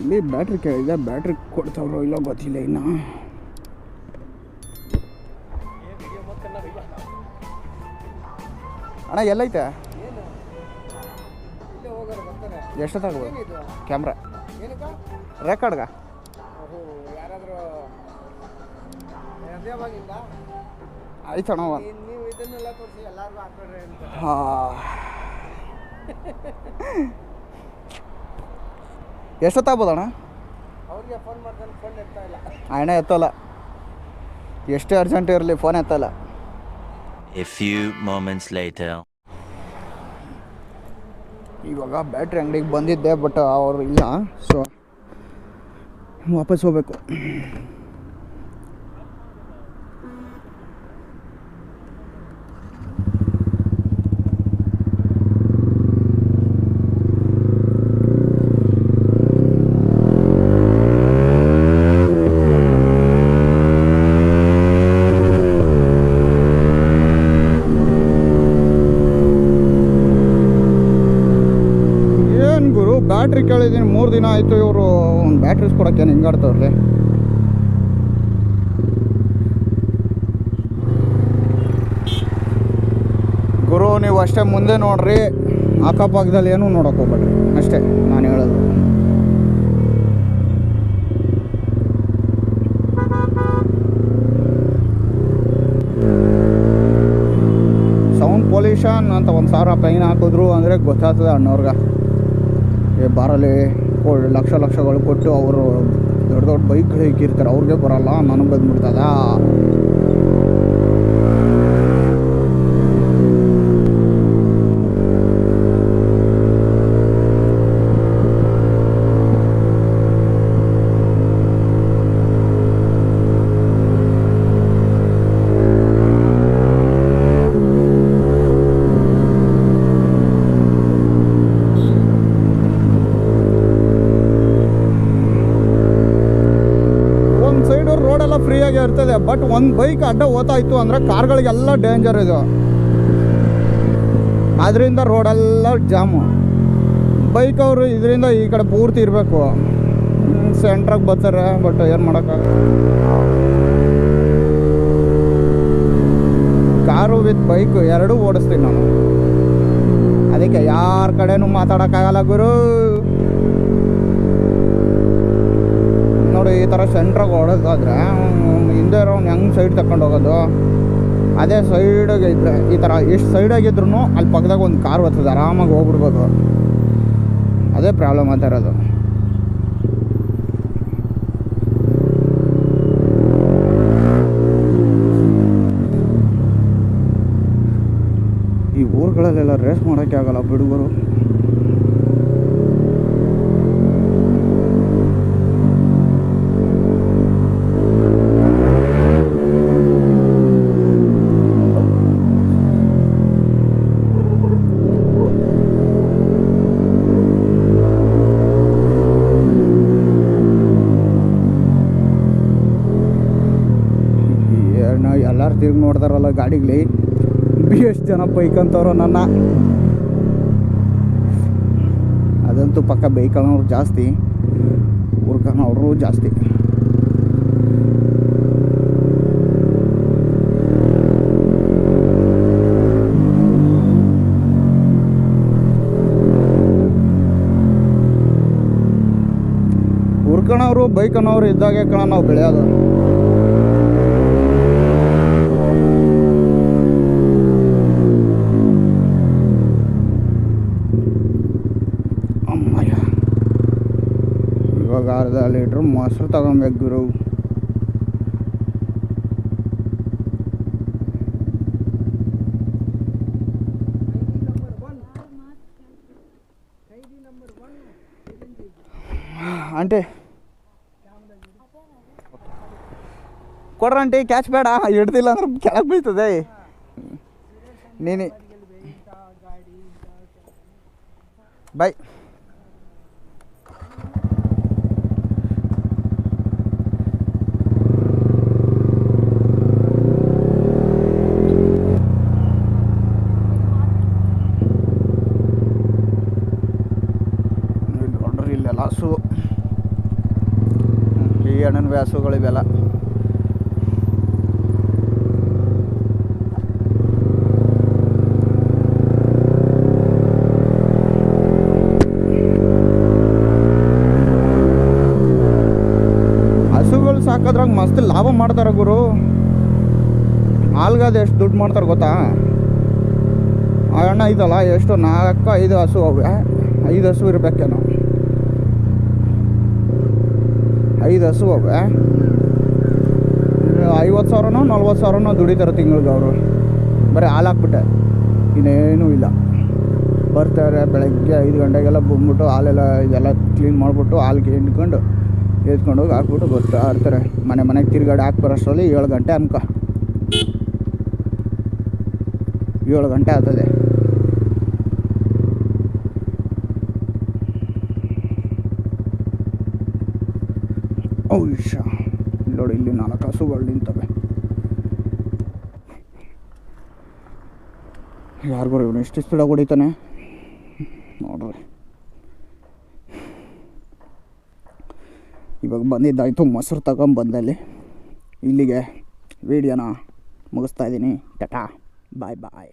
ಇಲ್ಲಿ ಬ್ಯಾಟ್ರಿ ಕೇಳಿದೆ ಬ್ಯಾಟ್ರಿ ಕೊಡ್ತಾವ್ರೋ ಇಲ್ಲೋ ಗೊತ್ತಿಲ್ಲ ಇನ್ನು. ಅಣ್ಣ ಎಲ್ಲೈತೆ? ಎಷ್ಟೊತ್ತಾಗ್ಬೋದು ಕ್ಯಾಮ್ರಾ. ರೆಕಾರ್ಡ್ಗ ಆಯ್ತಣ್ಣ ಹಾಂ. ಎಷ್ಟೊತ್ತಾಗ್ಬೋದಣ್ಣ? ಅವ್ರಿಗೆ ಫೋನ್ ಮಾಡ್ತಾನೆ ಫೋನ್ ಎತ್ತಾ ಇಲ್ಲ. ಅಣ್ಣ ಎತ್ತಲ್ಲ. ಎಷ್ಟೇ ಅರ್ಜೆಂಟ್ ಇರಲಿ ಫೋನ್ ಎತ್ತಲ್ಲ ಎ ಫ್ಯೂ ಮೊಮೆಂಟ್ಸ್ later. ಇವಾಗ ಬ್ಯಾಟ್ರಿ ಅಂಗಡಿಗೆ ಬಂದಿದ್ದೆ ಬಟ್ ಅವರು ಇಲ್ಲ ಸೊ ವಾಪಸ್ ಹೋಗ್ಬೇಕು ಏನು ಗುರು ಬ್ಯಾಟ್ರಿ ಕೇಳಿದ್ದೀನಿ, ಮೂರು ದಿನ ಆಯಿತು ಇವರು ಒಂದು ಬ್ಯಾಟ್ರೀಸ್ ಕೊಡೋಕ್ಕೆ ಹಿಂಗಾಡ್ತವ್ರಲ್ಲಿ ಗುರು, ನೀವು ಅಷ್ಟೇ ಮುಂದೆ ನೋಡ್ರಿ, ಅಕ್ಕಪಕ್ಕದಲ್ಲಿ ಏನೂ ನೋಡೋಕೆ ಹೋಗ್ಬೇಡ್ರಿ. ಅಷ್ಟೇ ನಾನು ಹೇಳೋದು. ಸೌಂಡ್ ಪೊಲ್ಯೂಷನ್ ಅಂತ ಒಂದು ಸಾವಿರ ಪೈನ್ ಹಾಕಿದ್ರು ಅಂದರೆ ಗೊತ್ತಾಗ್ತದೆ ಅಣ್ಣವ್ರಿಗೆ ಬಾರಲ್ಲಿ ಲಕ್ಷ ಲಕ್ಷಗಳು ಕೊಟ್ಟು ಅವರು ದೊಡ್ಡ ದೊಡ್ಡ ಬೈಕ್ಗಳು ಇಕ್ಕಿರ್ತಾರೆ. ಅವ್ರಿಗೆ ಬರಲ್ಲ. ನನಗೆ ಬಂದ್ಬಿಡ್ತದ. ಬಟ್ ಒಂದು ಬೈಕ್ ಅಡ್ಡ ಓತಾಯಿತ್ತು ಅಂದರೆ ಕಾರ್ಗಳಿಗೆಲ್ಲ ಡೇಂಜರ್ ಇದು. ಅದರಿಂದ ರೋಡೆಲ್ಲ ಜಾಮು. ಬೈಕ್ ಅವರು ಇದರಿಂದ ಈ ಕಡೆ ಪೂರ್ತಿ ಇರಬೇಕು. ಸೆಂಟ್ರಾಗಿ ಬರ್ತಾರೆ, ಬಟ್ ಏನು ಮಾಡೋಕ್ಕಾಗಲ್ಲ. ಕಾರು ವಿತ್ ಬೈಕ್ ಎರಡೂ ಓಡಿಸ್ತೀನಿ ನಾನು. ಅದಕ್ಕೆ ಯಾರ ಕಡೆನೂ ಮಾತಾಡೋಕ್ಕಾಗಲ್ಲ ಗುರು. ಈ ಥರ ಸೆಂಟ್ರಾಗಿ ಹೊಡೋದಾದ್ರೆ ಹಿಂದೆ ಇರೋನು ಹೆಂಗೆ ಸೈಡ್ ತಕೊಂಡು ಹೋಗೋದು. ಅದೇ ಸೈಡಿಗೆ ಇದ್ರೆ, ಈ ಥರ ಎಷ್ಟು ಸೈಡಾಗಿದ್ರು ಅಲ್ಲಿ ಪಕ್ಕದಾಗ ಒಂದು ಕಾರ್ ಬರ್ತದೆ ಆರಾಮಾಗಿ ಹೋಗ್ಬಿಡ್ಬೋದು. ಅದೇ ಪ್ರಾಬ್ಲಮ್ ಅಂತ ಇರೋದು. ಈ ಊರುಗಳಲ್ಲೆಲ್ಲ ರೇಸ್ ಮಾಡೋಕ್ಕೆ ಆಗಲ್ಲ ಬಿಡುಗರು. ತಿರುಗಿ ನೋಡ್ತಾರಲ್ಲ ಗಾಡಿಗ್ಲಿ. ಬಿ ಎಷ್ಟು ಜನ ಬೈಕಂತವ್ರು ನನ್ನ. ಅದಂತೂ ಪಕ್ಕ ಬೈಕನ್ನೋರು ಜಾಸ್ತಿ. ಹುರ್ಕನವರು ಜಾಸ್ತಿ. ಬೈಕ್ ಬೈಕನ್ನೋರು ಇದ್ದಾಗೆ ಕಣ, ನಾವು ಬೆಳೆಯೋದು ಇವಾಗ ಅರ್ಧ ಲೀಟ್ರ್ ಮೊಸರು ತಗೊಬೇಕು ಗುರು ಆಂಟಿ ಕೊಡ್ರ ಆಂಟಿ ಕ್ಯಾಚ್ ಬೇಡ ಹಿಡ್ದಿಲ್ಲ ಅಂದ್ರೆ ಕೆಳಗೆ ಬೀಳ್ತದೆ ನೀನಿ ಬಾಯ್ ಹಸು ಈ ಹಣ್ಣಿನ ವ್ಯಾಸುಗಳಿವೆಲ್ಲ ಹಸುಗಳು ಸಾಕೋದ್ರಾಗ ಮಸ್ತ್ ಲಾಭ ಮಾಡ್ತಾರೆ ಗುರು. ಹಾಲ್ಗಾದ ಎಷ್ಟು ದುಡ್ಡು ಮಾಡ್ತಾರೆ ಗೊತ್ತಾ? ಆ ಅಣ್ಣ ಇದಲ್ಲ, ಎಷ್ಟು ನಾಲ್ಕು ಐದು ಹಸು ಅವೆ ಐದು ಹಸು ಇರಬೇಕೇನೋ. ಐದು ಹಸು ಅವೆ. ಐವತ್ತು ಸಾವಿರನೋ ನಲ್ವತ್ತು ಸಾವಿರನೋ ದುಡಿತಾರೆ ತಿಂಗಳಿಗೆ ಅವರು. ಬರೀ ಹಾಲಾಕ್ಬಿಟ್ಟೆ. ಇನ್ನೇನೂ ಇಲ್ಲ. ಬರ್ತಾರೆ ಬೆಳಗ್ಗೆ ಐದು ಗಂಟೆಗೆಲ್ಲ ಬಂದ್ಬಿಟ್ಟು ಹಾಲೆಲ್ಲ ಇದೆಲ್ಲ ಕ್ಲೀನ್ ಮಾಡಿಬಿಟ್ಟು ಹಾಲ್ಗೆ ಹಿಂಡ್ಕೊಂಡು ಎತ್ಕೊಂಡು ಹೋಗಿ ಹಾಕ್ಬಿಟ್ಟು ಬರ್ತಾ ಇರ್ತಾರೆ. ಮನೆ ಮನೆಗೆ ತಿರ್ಗಾಡಿ ಹಾಕಿ ಬರೋಷ್ಟರಲ್ಲಿ ಏಳು ಗಂಟೆ ಅನ್ಕ. ಏಳು ಗಂಟೆ ಆಗ್ತದೆ. ಔಷ ನೋಡಿ, ಇಲ್ಲಿ ನಾಲ್ಕು ಹಸುಗಳು ನಿಂತವೆ. ಯಾರಿಗೂ ಇವನು? ಎಷ್ಟು ಸ್ಪೀಡಾಗಿ ಹೊಡಿತಾನೆ? ನೋಡ್ರಿ. ಇವಾಗ ಬಂದಿದ್ದಾಯಿತು ಮೊಸರು ತಗೊಂಬಂದಲ್ಲಿ ಇಲ್ಲಿಗೆ ವಿಡಿಯೋನ ಮುಗಿಸ್ತಾ ಇದ್ದೀನಿ. ಟಟಾ ಬಾಯ್ ಬಾಯ್